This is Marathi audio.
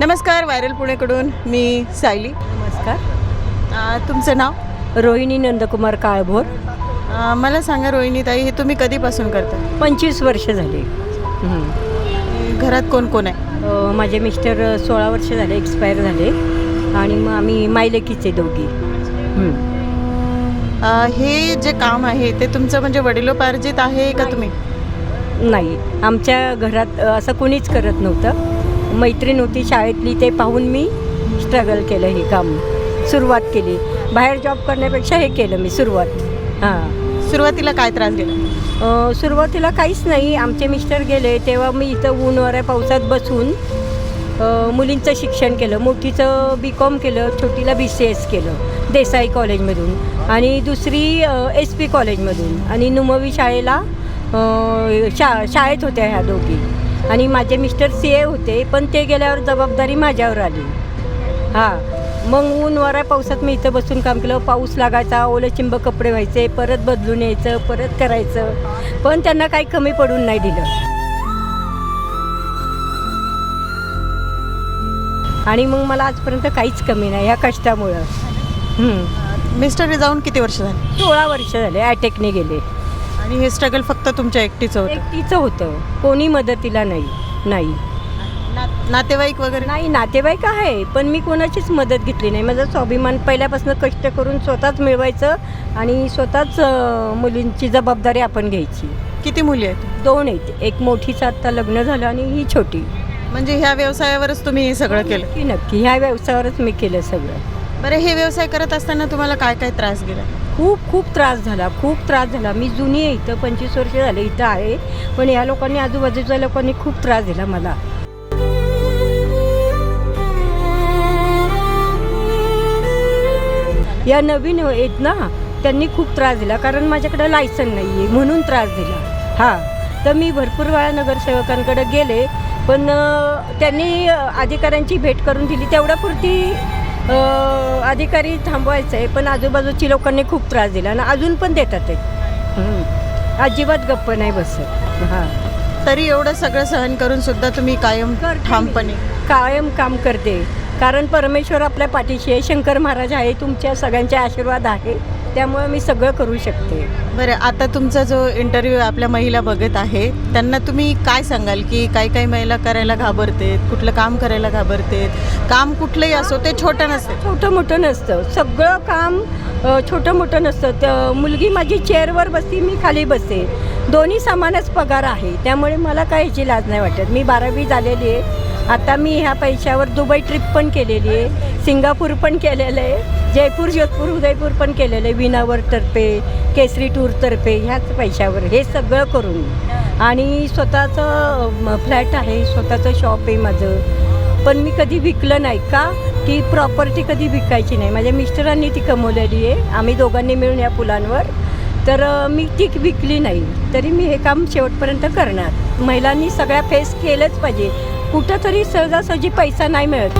नमस्कार व्हायरल पुणेकडून मी सायली. नमस्कार. तुमचं नाव? रोहिणी नंदकुमार काळभोर. मला सांगा रोहिणीताई हे तुम्ही कधीपासून करता? पंचवीस वर्ष झाले. घरात कोण कोण आहे? माझे मिस्टर सोळा वर्ष झाले एक्सपायर झाले. आणि मग आम्ही मायलेकीचे दोघी. हं. हे जे काम आहे ते तुमचं म्हणजे वडिलोपार्जित आहे का तुम्ही? नाही. आमच्या घरात असं कोणीच करत नव्हतं. मैत्रीण होती शाळेतली ते पाहून मी स्ट्रगल केलं हे काम. सुरुवात केली. बाहेर जॉब करण्यापेक्षा हे केलं मी सुरुवात. हां. सुरुवातीला काय त्रास गेला? सुरुवातीला काहीच नाही. आमचे मिस्टर गेले. तेव्हा मी इथं ऊन वाऱ्या पावसात बसून अ, मुलींचं शिक्षण केलं. मोठीचं बी कॉम केलं छोटीला बी सी एस केलं देसाई कॉलेजमधून. आणि दुसरी एस पी कॉलेजमधून. आणि नुमवी शाळेला अ, शा शाळेत होत्या ह्या दोघी. आणि माझे मिस्टर सी ए होते पण ते गेल्यावर जबाबदारी माझ्यावर आली. हां मग ऊन वाऱ्या पावसात मी इथं बसून काम केलं. पाऊस लागायचा ओलं चिंब कपडे व्हायचे परत बदलून यायचं परत करायचं पण त्यांना काही कमी पडून नाही दिलं. आणि मग मला आजपर्यंत काहीच कमी नाही ह्या कष्टामुळं. हं. मिस्टर जाऊन किती वर्ष झाली? सोळा वर्ष झाले ॲटॅकने गेले. आणि हे स्ट्रगल फक्त तुमच्या एकटीचं होतं? एकटीचं होतं. कोणी मदतीला नाही. नाही. ना- नातेवाईक वगैरे? नाही नातेवाईक आहे पण मी कोणाचीच मदत घेतली नाही. माझा स्वाभिमान पहिल्यापासून कष्ट करून स्वतःच मिळवायचं आणि स्वतःच अं, मुलींची जबाबदारी आपण घ्यायची. किती मुली आहेत? दोन आहेत. एक मोठीचं आत्ता लग्न झालं आणि ही छोटी. म्हणजे ह्या व्यवसायावरच तुम्ही हे सगळं केलं? नक्की. नक्की ह्या व्यवसायावरच मी केलं सगळं. बरं हे व्यवसाय करत असताना तुम्हाला काय काय त्रास गेला? खूप खूप त्रास झाला खूप त्रास झाला. मी जुनी आहे इथं पंचवीस वर्ष झाले इथं आहे पण या लोकांनी आजूबाजूच्या लोकांनी खूप त्रास दिला मला. या नवीन आहेत ना त्यांनी खूप त्रास दिला कारण माझ्याकडे लायसन नाही आहे म्हणून त्रास दिला. हां तर मी भरपूर वेळा नगरसेवकांकडे गेले पण त्यांनी अधिकाऱ्यांची भेट करून दिली. तेवढ्यापुरती अधिकारी थांबवायचं आहे पण आजूबाजूची लोकांनी खूप त्रास दिला आणि अजून पण देतात ते. अजिबात गप्प नाही बसत. हां. तरी एवढं सगळं सहन करून सुद्धा तुम्ही कायम ठामपणे. कायम काम करते. कारण परमेश्वर आपल्या पाठीशी आहे. शंकर महाराज आहे तुमच्या सगळ्यांचे आशीर्वाद आहे. त्यामुळे मी सगळं करू शकते. बरं आता तुमचा जो इंटरव्ह्यू आपल्या महिला बघत आहे त्यांना तुम्ही काय सांगाल की काही काही महिला करायला घाबरतेत कुठलं काम करायला घाबरतेत काम कुठलंही असो ते छोटं नसते. छोटं मोठं नसतं. सगळं काम छोटं मोठं नसतं. त- मुलगी माझी चेअरवर बसती मी खाली बसते. दोन्ही समानच पगार आहे. त्यामुळे मला काय याची लाज नाही वाटत. मी बारावी झालेली आहे. आता मी ह्या पैशावर दुबई ट्रिप पण केलेली आहे. सिंगापूर पण केलेलं आहे. जयपूर जोधपूर उदयपूर पण केलेलं आहे. विनावर तर्फे केसरी टूरतर्फे ह्याच पैशावर हे सगळं करून. आणि स्वतःचं फ्लॅट आहे. स्वतःचं शॉप आहे माझं. पण मी कधी विकलं नाही का? की प्रॉपर्टी कधी विकायची नाही. माझ्या मिस्टरांनी ती कमवलेली आहे. आम्ही दोघांनी मिळून या पुलांवर. तर मी ती विकली नाही. तरी मी हे काम शेवटपर्यंत करणार. महिलांनी सगळ्या फेस केलंच पाहिजे. कुठंतरी सहजासहजी पैसा नाही मिळत.